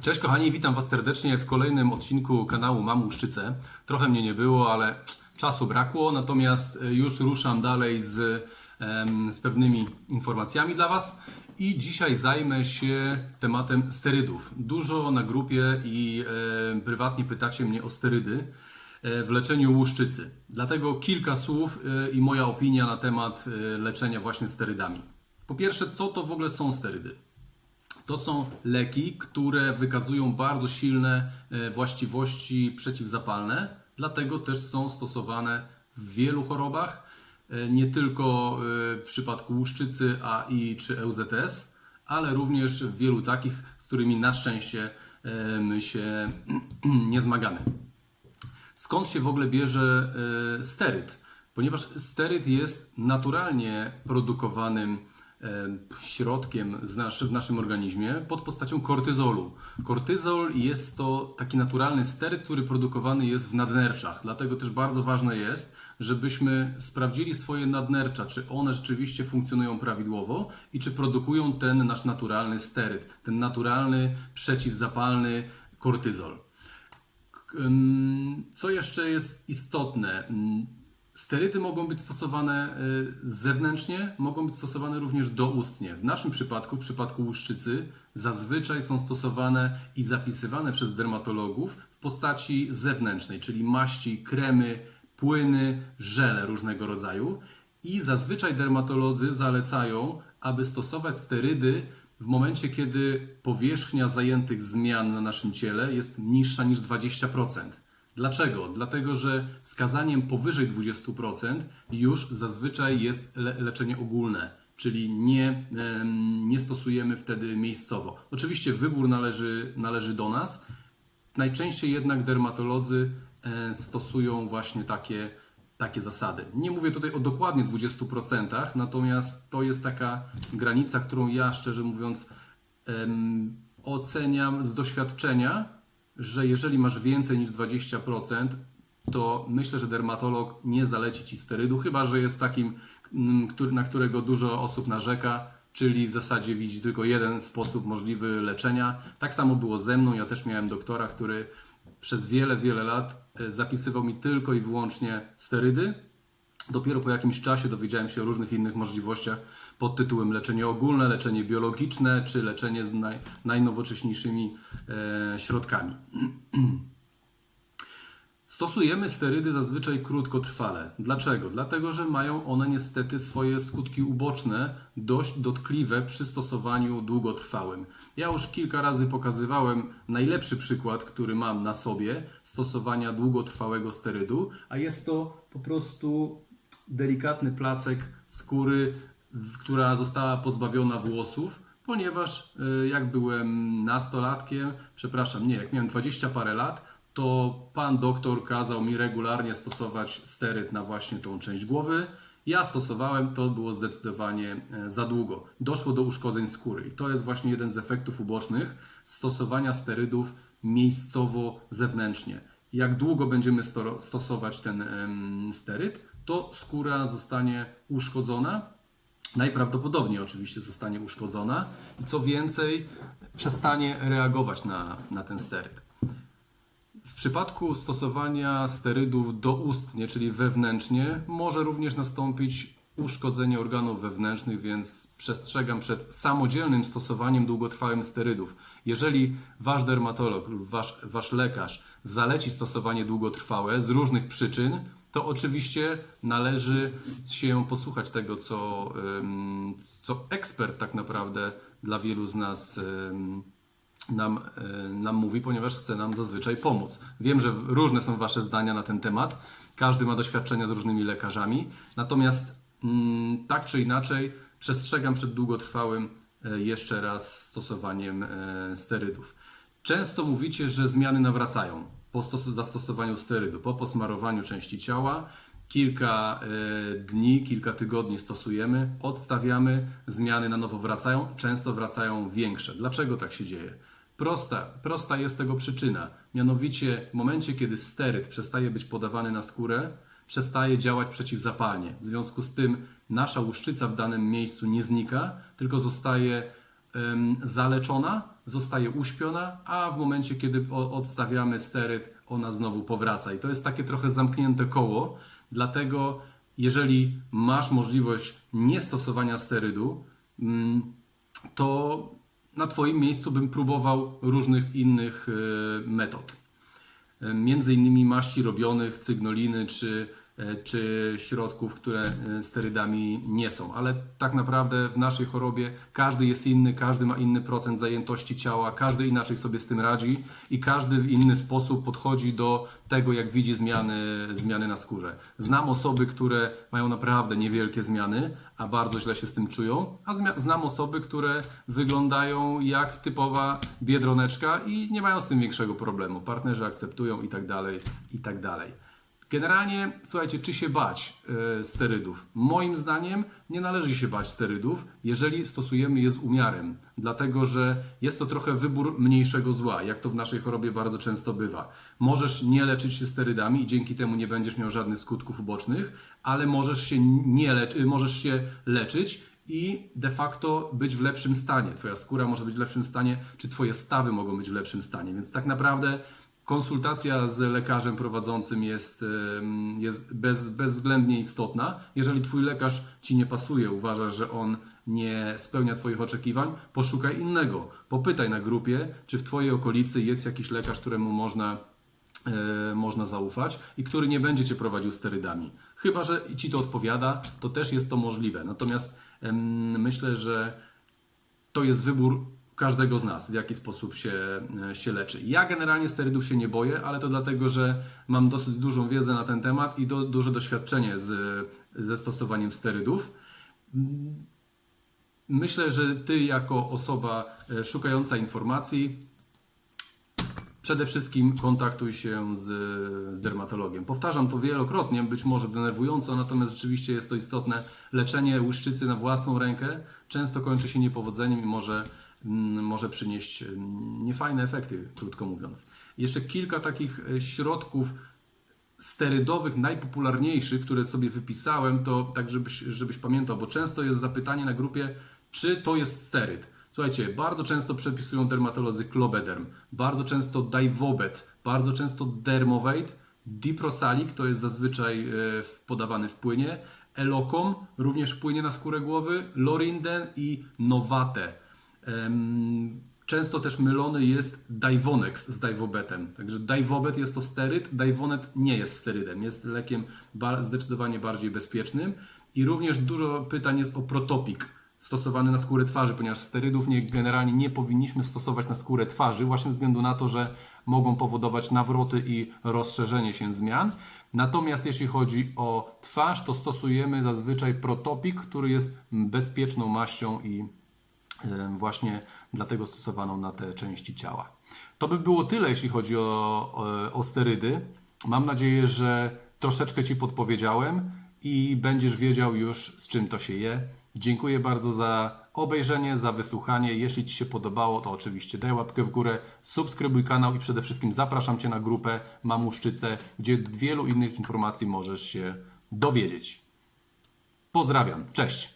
Cześć kochani, witam Was serdecznie w kolejnym odcinku kanału Mam Łuszczycę. Trochę mnie nie było, ale czasu brakło, natomiast e, już ruszam dalej z, z pewnymi informacjami dla Was. I dzisiaj zajmę się tematem sterydów. Dużo na grupie i prywatnie pytacie mnie o sterydy e, w leczeniu łuszczycy. Dlatego kilka słów e, i moja opinia na temat leczenia właśnie sterydami. Po pierwsze, co to w ogóle są sterydy? To są leki, które wykazują bardzo silne e, właściwości przeciwzapalne, dlatego też są stosowane w wielu chorobach, e, nie tylko e, w przypadku łuszczycy, AI czy EUZS, ale również w wielu takich, z którymi na szczęście my się nie zmagamy. Skąd się w ogóle bierze steryd? Ponieważ steryd jest naturalnie produkowanym środkiem z naszy, w naszym organizmie pod postacią kortyzolu. Kortyzol jest to taki naturalny steryd, który produkowany jest w nadnerczach. Dlatego też bardzo ważne jest, żebyśmy sprawdzili swoje nadnercza, czy one rzeczywiście funkcjonują prawidłowo i czy produkują ten nasz naturalny steryd, ten naturalny przeciwzapalny kortyzol. Co jeszcze jest istotne? Sterydy mogą być stosowane y, zewnętrznie, mogą być stosowane również doustnie. W naszym przypadku, w przypadku łuszczycy, zazwyczaj są stosowane i zapisywane przez dermatologów w postaci zewnętrznej, czyli maści, kremy, płyny, żele różnego rodzaju. I zazwyczaj dermatolodzy zalecają, aby stosować sterydy w momencie, kiedy powierzchnia zajętych zmian na naszym ciele jest niższa niż 20%. Dlaczego? Dlatego, że wskazaniem powyżej 20% już zazwyczaj jest le leczenie ogólne, czyli nie, nie stosujemy wtedy miejscowo. Oczywiście wybór należy, należy do nas. Najczęściej jednak dermatolodzy e, stosują właśnie takie, takie zasady. Nie mówię tutaj o dokładnie 20%, natomiast to jest taka granica, którą ja szczerze mówiąc oceniam z doświadczenia, że jeżeli masz więcej niż 20%, to myślę, że dermatolog nie zaleci ci sterydu, chyba że jest takim, mm, na którego dużo osób narzeka, czyli w zasadzie widzi tylko jeden sposób możliwy leczenia. Tak samo było ze mną. Ja też miałem doktora, który przez wiele, wiele lat e, zapisywał mi tylko i wyłącznie sterydy. Dopiero po jakimś czasie dowiedziałem się o różnych innych możliwościach pod tytułem leczenie ogólne, leczenie biologiczne czy leczenie z naj, najnowocześniejszymi e, środkami. Stosujemy sterydy zazwyczaj krótkotrwale. Dlaczego? Dlatego, że mają one niestety swoje skutki uboczne dość dotkliwe przy stosowaniu długotrwałym. Ja już kilka razy pokazywałem najlepszy przykład, który mam na sobie stosowania długotrwałego sterydu, a jest to po prostu delikatny placek skóry, która została pozbawiona włosów, ponieważ y, jak byłem nastolatkiem, przepraszam, nie, jak miałem 20 parę lat, to pan doktor kazał mi regularnie stosować steryd na właśnie tą część głowy. Ja stosowałem, to było zdecydowanie e, za długo. Doszło do uszkodzeń skóry i to jest właśnie jeden z efektów ubocznych stosowania sterydów miejscowo zewnętrznie. Jak długo będziemy stosować ten em, steryd, to skóra zostanie uszkodzona, najprawdopodobniej oczywiście zostanie uszkodzona i co więcej, przestanie reagować na, na ten steryd. W przypadku stosowania sterydów doustnie, czyli wewnętrznie, może również nastąpić uszkodzenie organów wewnętrznych, więc przestrzegam przed samodzielnym stosowaniem długotrwałym sterydów. Jeżeli wasz dermatolog lub wasz, wasz lekarz zaleci stosowanie długotrwałe z różnych przyczyn, to oczywiście należy się posłuchać tego, co, co ekspert tak naprawdę dla wielu z nas nam, e, nam mówi, ponieważ chce nam zazwyczaj pomóc. Wiem, że różne są Wasze zdania na ten temat. Każdy ma doświadczenia z różnymi lekarzami. Natomiast mm, tak czy inaczej przestrzegam przed długotrwałym e, jeszcze raz stosowaniem e, sterydów. Często mówicie, że zmiany nawracają po stos- zastosowaniu sterydu, po posmarowaniu części ciała. Kilka e, dni, kilka tygodni stosujemy, odstawiamy, zmiany na nowo wracają, często wracają większe. Dlaczego tak się dzieje? Prosta, prosta jest tego przyczyna. Mianowicie w momencie, kiedy steryd przestaje być podawany na skórę, przestaje działać przeciwzapalnie. W związku z tym nasza łuszczyca w danym miejscu nie znika, tylko zostaje zaleczona, zostaje uśpiona, a w momencie, kiedy odstawiamy steryt, ona znowu powraca. I to jest takie trochę zamknięte koło, dlatego jeżeli masz możliwość niestosowania sterydu, mm, to na Twoim miejscu bym próbował różnych innych e, metod. Między innymi maści robionych, cygnoliny czy, czy środków, które e, sterydami nie są. Ale tak naprawdę w naszej chorobie każdy jest inny, każdy ma inny procent zajętości ciała, każdy inaczej sobie z tym radzi i każdy w inny sposób podchodzi do tego, jak widzi zmiany, zmiany na skórze. Znam osoby, które mają naprawdę niewielkie zmiany, a bardzo źle się z tym czują, a znam osoby, które wyglądają jak typowa biedroneczka i nie mają z tym większego problemu. Partnerzy akceptują i tak dalej, i tak dalej. Generalnie, słuchajcie, czy się bać e, sterydów? Moim zdaniem nie należy się bać sterydów, jeżeli stosujemy je z umiarem, dlatego że jest to trochę wybór mniejszego zła, jak to w naszej chorobie bardzo często bywa. Możesz nie leczyć się sterydami i dzięki temu nie będziesz miał żadnych skutków ubocznych, ale możesz się, nie lecz, y, możesz się leczyć i de facto być w lepszym stanie. Twoja skóra może być w lepszym stanie, czy Twoje stawy mogą być w lepszym stanie. Więc tak naprawdę konsultacja z lekarzem prowadzącym jest, jest bez, bezwzględnie istotna. Jeżeli Twój lekarz Ci nie pasuje, uważasz, że on nie spełnia Twoich oczekiwań, poszukaj innego. Popytaj na grupie, czy w Twojej okolicy jest jakiś lekarz, któremu można e, można zaufać i który nie będzie cię prowadził sterydami. Chyba, że ci to odpowiada, to też jest to możliwe. Natomiast myślę, że to jest wybór każdego z nas, w jaki sposób się, e, się leczy. Ja generalnie sterydów się nie boję, ale to dlatego, że mam dosyć dużą wiedzę na ten temat i do, duże doświadczenie z, ze stosowaniem sterydów. Myślę, że ty jako osoba e, szukająca informacji Przede wszystkim kontaktuj się z, z dermatologiem. Powtarzam to wielokrotnie, być może denerwująco, natomiast rzeczywiście jest to istotne. Leczenie łuszczycy na własną rękę często kończy się niepowodzeniem i może, może przynieść niefajne efekty, krótko mówiąc. Jeszcze kilka takich e, środków sterydowych, najpopularniejszych, które sobie wypisałem, to tak, żebyś, żebyś pamiętał, bo często jest zapytanie na grupie, czy to jest steryd. Słuchajcie, bardzo często przepisują dermatolodzy Clobederm, bardzo często Divobet, bardzo często Dermovate, Diprosalic, to jest zazwyczaj e, podawany w płynie, Elocom, również w płynie na skórę głowy, Lorinden i Novate. Często też mylony jest Divonex z Divobetem. Także Divobet jest to steryd, Divonet nie jest sterydem. Jest lekiem zdecydowanie bardziej bezpiecznym. I również dużo pytań jest o Protopik stosowany na skórę twarzy, ponieważ sterydów nie, generalnie nie powinniśmy stosować na skórę twarzy, właśnie ze względu na to, że mogą powodować nawroty i rozszerzenie się zmian. Natomiast jeśli chodzi o twarz, to stosujemy zazwyczaj Protopik, który jest bezpieczną maścią i właśnie dlatego stosowaną na te części ciała. To by było tyle, jeśli chodzi o, o, sterydy. Mam nadzieję, że troszeczkę Ci podpowiedziałem i będziesz wiedział już, z czym to się je. Dziękuję bardzo za obejrzenie, za wysłuchanie. Jeśli Ci się podobało, to oczywiście daj łapkę w górę, subskrybuj kanał i przede wszystkim zapraszam Cię na grupę Mamuszczyce, gdzie wielu innych informacji możesz się dowiedzieć. Pozdrawiam, cześć!